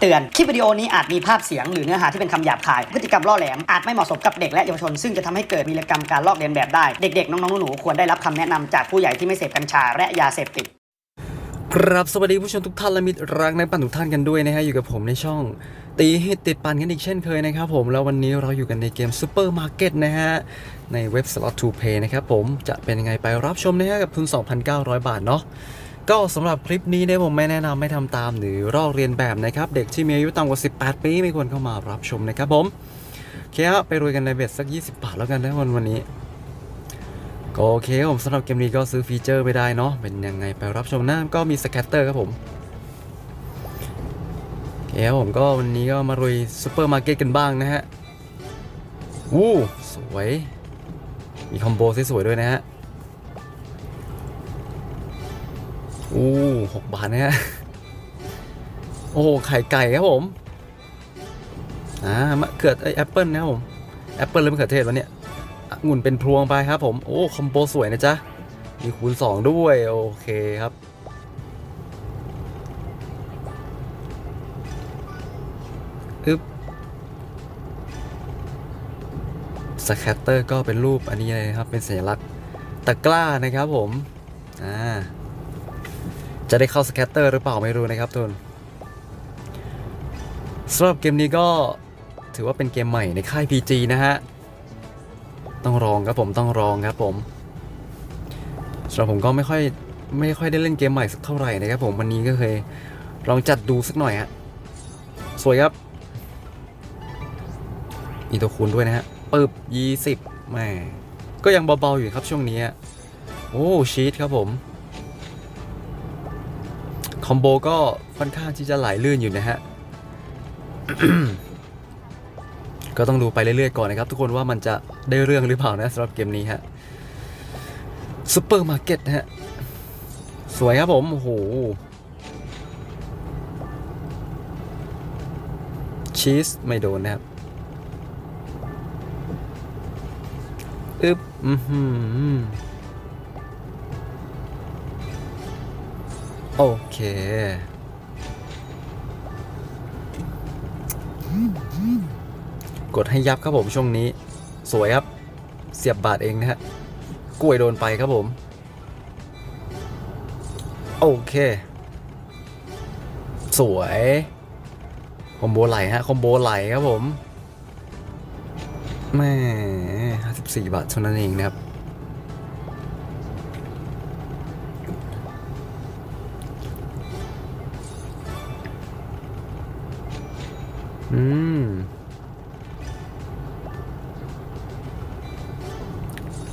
เตือน คลิปวิดีโอนี้อาจมีภาพเสียงหรือเนื้อหาที่เป็นคำหยาบคาย พฤติกรรมล่อแหลม อาจไม่เหมาะสมกับเด็กและเยาวชน ซึ่งจะทำให้เกิดวีรกรรมการลอกเลียนแบบได้ เด็กๆ น้องๆ หนูๆ ควรได้รับคำแนะนำจากผู้ใหญ่ที่ไม่เสพกัญชาและยาเสพติด ครับ สวัสดีผู้ชมทุกท่านและมิตรรักในปั่นทุกท่านกันด้วยนะฮะ อยู่กับผมในช่องตีฮิตติดปั่นกันอีกเช่นเคยนะครับผม แล้ววันนี้เราอยู่กันในเกมซูเปอร์มาร์เก็ตนะฮะ ในเว็บ Slot to Pay นะครับผม จะเป็นยังไงไปรับชมนะฮะกับทุน 2,900 บาทเนาะ ก็สำหรับคลิปนี้เนี่ยผมไม่แนะนำไม่ทำตามหรือลอกเรียนแบบนะครับ เด็กที่มีอายุต่ำกว่า 18 ปีไม่ควรเข้ามารับชมนะครับผมโอเคฮะไปรวยกันในเบ็ดสัก 20 บาทแล้วกันนะวันวันนี้ก็โอเคครับผมสำหรับเกมนี้ก็ซื้อฟีเจอร์ไม่ได้เนาะเป็นยังไงไปรับชมนะก็มีสแคตเตอร์ครับผมโอเคครับผมก็วันนี้ก็มาลุยซูเปอร์มาร์เก็ตกันบ้างนะฮะวู้สวย มีคอมโบสวยด้วยนะฮะ โอ้หกบาทนะฮะ โอ้ไข่ไก่ครับผม อ่ามะเขือไอแอปเปิลนะครับผมแอปเปิลหรือมะเขือเทศวะเนี่ยองุ่นเป็นพวงไปครับผม โอ้ คอมโบสวยนะจ๊ะ มีคูณ 2 ด้วย โอเคครับ อึ๊บสแคตเตอร์ก็เป็นรูปอันนี้เลยครับ เป็นสัญลักษณ์ตะกร้านะครับผม อ่า จะได้เข้าสแคตเตอร์หรือเปล่าไม่รู้นะครับทุนสำหรับเกมนี้ก็ถือว่าเป็นเกมใหม่ในค่าย PG นะฮะ ต้องลองครับผมต้องลองครับผมสำหรับผมก็ไม่ค่อยไม่ค่อยได้เล่นเกมใหม่สักเท่าไหร่นะครับผมวันนี้ก็เคยลองจัดดูสักหน่อยฮะสวยครับมีตัวคูณด้วยนะฮะปึ๊บยี่สิบแม่ก็ยังเบาๆอยู่ครับช่วงนี้ โอ้ชีตครับผม คอมโบก็ค่อนข้างที่จะไหลลื่นอยู่นะฮะ ก็ต้องดูไปเรื่อยๆก่อนนะครับ ทุกคนว่ามันจะได้เรื่องหรือเปล่านะสำหรับเกมนี้ฮะซูเปอร์มาร์เก็ตฮะ สวยครับผม โอ้โห ชีสไม่โดนนะครับอึ๊บอือ โอเค กดให้ยับครับผมช่วงนี้ สวยครับ เสียบบาทเองนะฮะกล้วยโดนไปครับผม โอเค สวยคอมโบไหลฮะคอมโบไหลครับผมแม่54 บาทเท่านั้นเองนะครับ อืม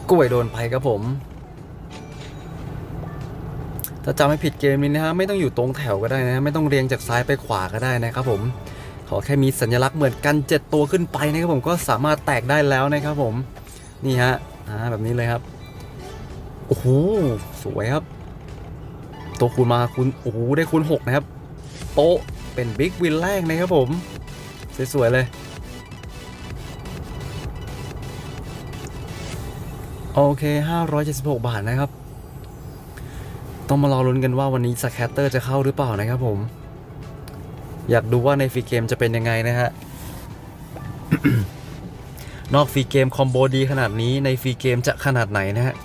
กล้วยโดนไปครับผม ถ้าจำไม่ผิดเกมนี้นะฮะไม่ต้องอยู่ตรงแถวก็ได้นะไม่ต้องเรียงจากซ้ายไปขวาก็ได้นะครับผม ขอแค่มีสัญลักษณ์เหมือนกัน 7 ตัวขึ้นไปนะครับผมก็สามารถแตกได้แล้วนะครับผม นี่ฮะอ่าแบบนี้เลยครับ โอ้โหสวยครับ ตัวคูณมาคูณโอ้โหได้คูณ6นะครับโตเป็นบิ๊กวินแรกนะครับผม สวยๆเลย โอเค 576 บาทนะครับ ต้องมารอลุ้นกันว่าวันนี้สแคตเตอร์จะเข้าหรือเปล่านะครับผม อยากดูว่าในฟรีเกมจะเป็นยังไงนะฮะ นอกฟรีเกมคอมโบดีขนาดนี้ในฟรีเกมจะขนาดไหนนะฮะ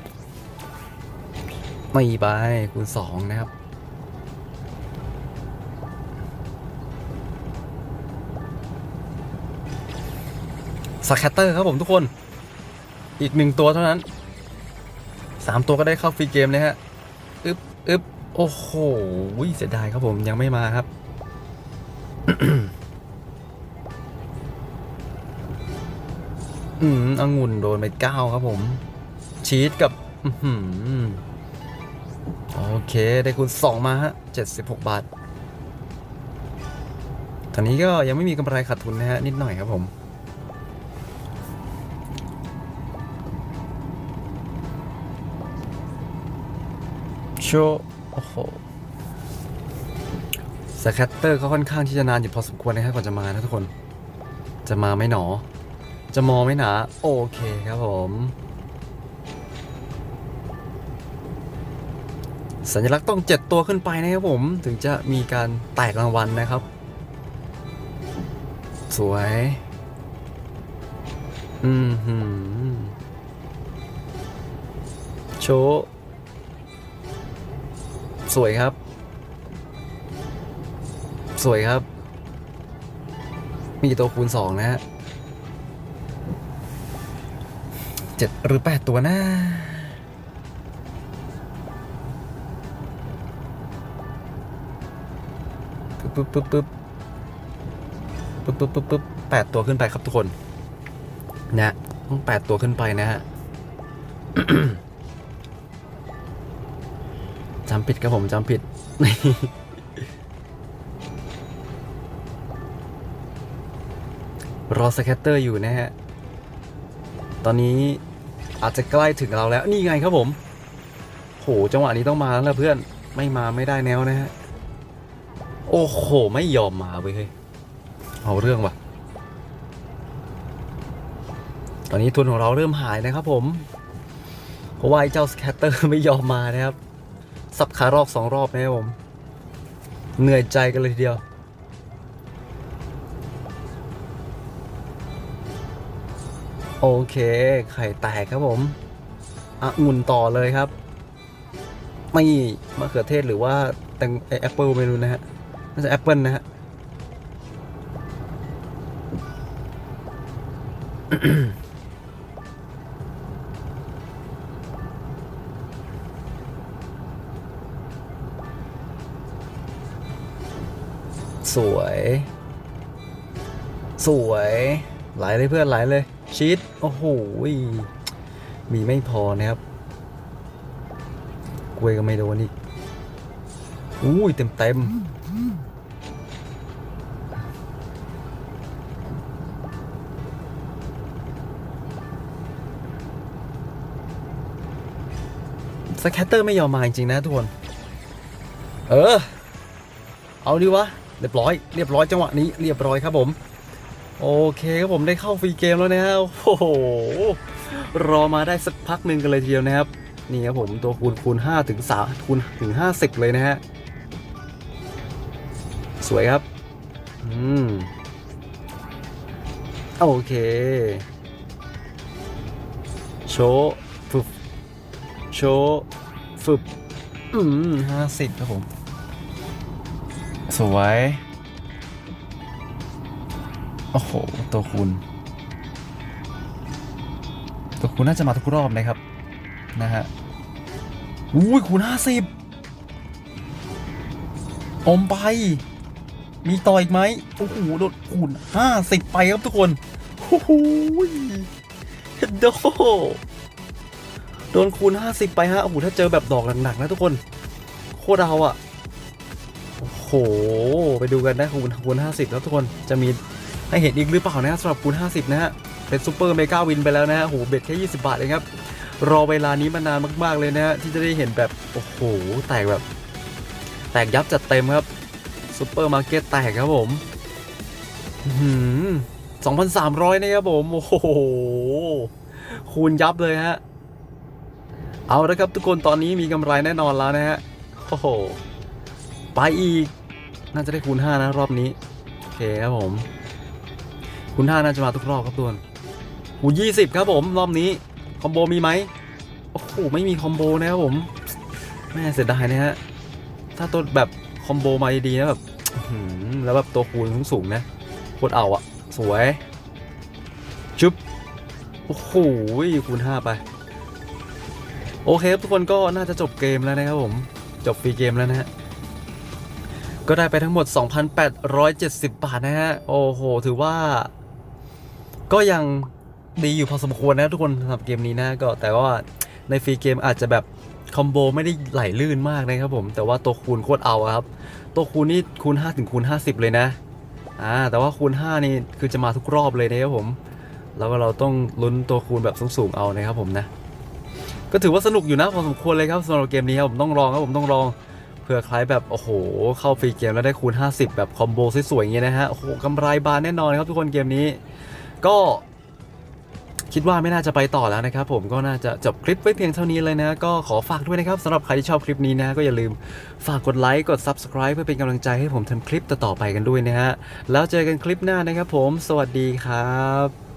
ไม่ไปคูณ2นะครับ สแคตเตอร์ครับผมทุกคน อีกหนึ่งตัวเท่านั้นสามตัวก็ได้เข้าฟรีเกมเลยฮะอึบอึบโอ้โหเสียดายครับผมยังไม่มาครับ อืมองุ่นโดนไปเก้าครับผม ชีสกับอื้อหือโอเค ได้คูณสองมาฮะเจ็ดสิบหกบาท ตอนนี้ก็ยังไม่มีกำไรขาดทุนนะฮะ นิดหน่อยครับผม ชว์โอ้โหสแคตเตอร์ก็ค่อนข้างที่จะนานอยู่พอสมควรนะครับก่อนจะมานะทุกคน จะมาไหมหนอ จะมอไหมหนา โอเคครับผม สัญลักษณ์ต้องเจ็ดตัวขึ้นไปนะครับผม ถึงจะมีการแตกรางวัลนะครับ สวย อืมหืมโชว์ สวยครับ สวยครับ มีตัวคูณสองนะฮะเจ็ดหรือแปดตัวนะปึ๊บปึ๊บปึ๊บปึ๊บปึ๊บปึ๊บปึ๊บแปดตัวขึ้นไปครับทุกคน นะต้องแปดตัวขึ้นไปนะฮะ จำผิดครับผมจำผิด รอสแคตเตอร์อยู่นะฮะ ตอนนี้อาจจะใกล้ถึงเราแล้วนี่ไงครับผม โหจังหวะนี้ต้องมาแล้วเพื่อนไม่มาไม่ได้แนวนะฮะ โอ้โห ไม่ยอมมาเว้ยเฮ้ยเอาเรื่องว่ะ ตอนนี้ทุนของเราเริ่มหายนะครับผม เพราะว่าไอ้เจ้าสแคตเตอร์ไม่ยอมมานะครับ สับขารอกสองรอบนะครับผม เหนื่อยใจกันเลยทีเดียว โอเค ไข่แตกครับผมอะงุ่นต่อเลยครับ ไม่มะเขือเทศหรือว่าแตงแอปเปิลไม่รู้นะฮะน่าจะแอปเปิลนะฮะ สวย สวย ไหลเลยเพื่อนไหลเลยชีสโอ้โห มีไม่พอนะครับ กล้วยก็ไม่โดนอีก อุ้ยเต็มเต็มสแคตเตอร์ไม่ยอมมาจริงๆนะทุกคน เออ เอาดีวะ เรียบร้อย เรียบร้อยจังหวะนี้เรียบร้อยครับผม โอเคครับผมได้เข้าฟรีเกมแล้วนะฮะโอ้โหรอมาได้สักพักหนึ่งกันเลยทีเดียวนะครับนี่ครับผมตัวคูณคูณ5ถึง3คูณถึง 50 เลยนะฮะสวยครับอืมโอเค โชฟึบโชฟึบอืมห้าสิบครับผม สวย โอ้โห ตัวคูณตัวคูณน่าจะมาทุกรอบนะครับ นะฮะอุ้ยคูณห้าสิบอมไป มีต่ออีกไหมโอ้โหโดนคูณห้าสิบไปครับทุกคนโอ้โหเดโดโดนคูณ50ไปฮะโอ้โหถ้าเจอแบบดอกหนักๆนะทุกคน โคตรเอาอะ โอ้โห ไปดูกันนะคูณคูณ50 แล้วทุกคนจะมีให้เห็นอีกหรือเปล่านะสำหรับคูณ50 นะฮะ เป็นซูเปอร์เมกาวินไปแล้วนะฮะโหเบ็ดแค่ 20 บาทเองครับ รอเวลานี้มานานมาก ๆ เลยนะฮะ ที่จะได้เห็นแบบ โอ้โห แตกแบบ แตกยับจัดเต็มครับซูเปอร์มาร์เก็ตแตกครับผมหือ2,300 นะครับผม โอ้โห คูณยับเลยฮะ เอาละครับทุกคนตอนนี้มีกำไรแน่นอนแล้วนะฮะ โอ้โห ไปอีก น่าจะได้คูณ5นะรอบนี้ โอเคครับผม คูณ5น่าจะมาทุกรอบครับทุกคนคูณ20ครับผมรอบนี้ คอมโบมีไหมโอ้โหไม่มีคอมโบนะครับผมแม่เสียดายนะฮะถ้าตัวแบบคอมโบมาดีๆนะแบบแล้วแบบตัวคูณสูงๆนะโคตรเอาอะสวยชุบโอ้โหคูณ5ไป โอเคครับทุกคนก็น่าจะจบเกมแล้วนะครับผม จบฟรีเกมแล้วนะฮะ ก็ได้ไปทั้งหมด 2,870 บาทนะฮะ โอ้โห ถือว่า ก็ยังดีอยู่พอสมควรนะทุกคนสำหรับเกมนี้นะก็แต่ว่าในฟรีเกมอาจจะแบบคอมโบไม่ได้ไหลลื่นมากนะครับผมแต่ว่าตัวคูณโคตรเอาครับ ตัวคูณนี่คูณ5ถึงคูณ50 เลยนะอ่าแต่ว่าคูณ5นี่คือจะมาทุกรอบเลยนะครับผมแล้วก็เราต้องลุ้นตัวคูณแบบสูงๆเอานะครับผมนะก็ถือว่าสนุกอยู่นะพอสมควรเลยครับสำหรับเกมนี้ครับผมต้องลองครับผมต้องลอง ผื่อใครแบบโอ้โห เข้าฟรีเกมแล้วได้คูณ 50 แบบคอมโบสวยๆอย่างเงี้ยนะฮะโอ้โหกำไรบานแน่นอนครับทุกคนเกมนี้ ก็คิดว่าไม่น่าจะไปต่อแล้วนะครับผมก็น่าจะจบคลิปไว้เพียงเท่านี้เลยนะ ก็ขอฝากด้วยนะครับสำหรับใครที่ชอบคลิปนี้นะ ก็อย่าลืมฝากกดไลค์กด Subscribe เพื่อเป็นกำลังใจให้ผมทำคลิปต่อๆไปกันด้วยนะฮะแล้วเจอกันคลิปหน้านะครับผม สวัสดีครับ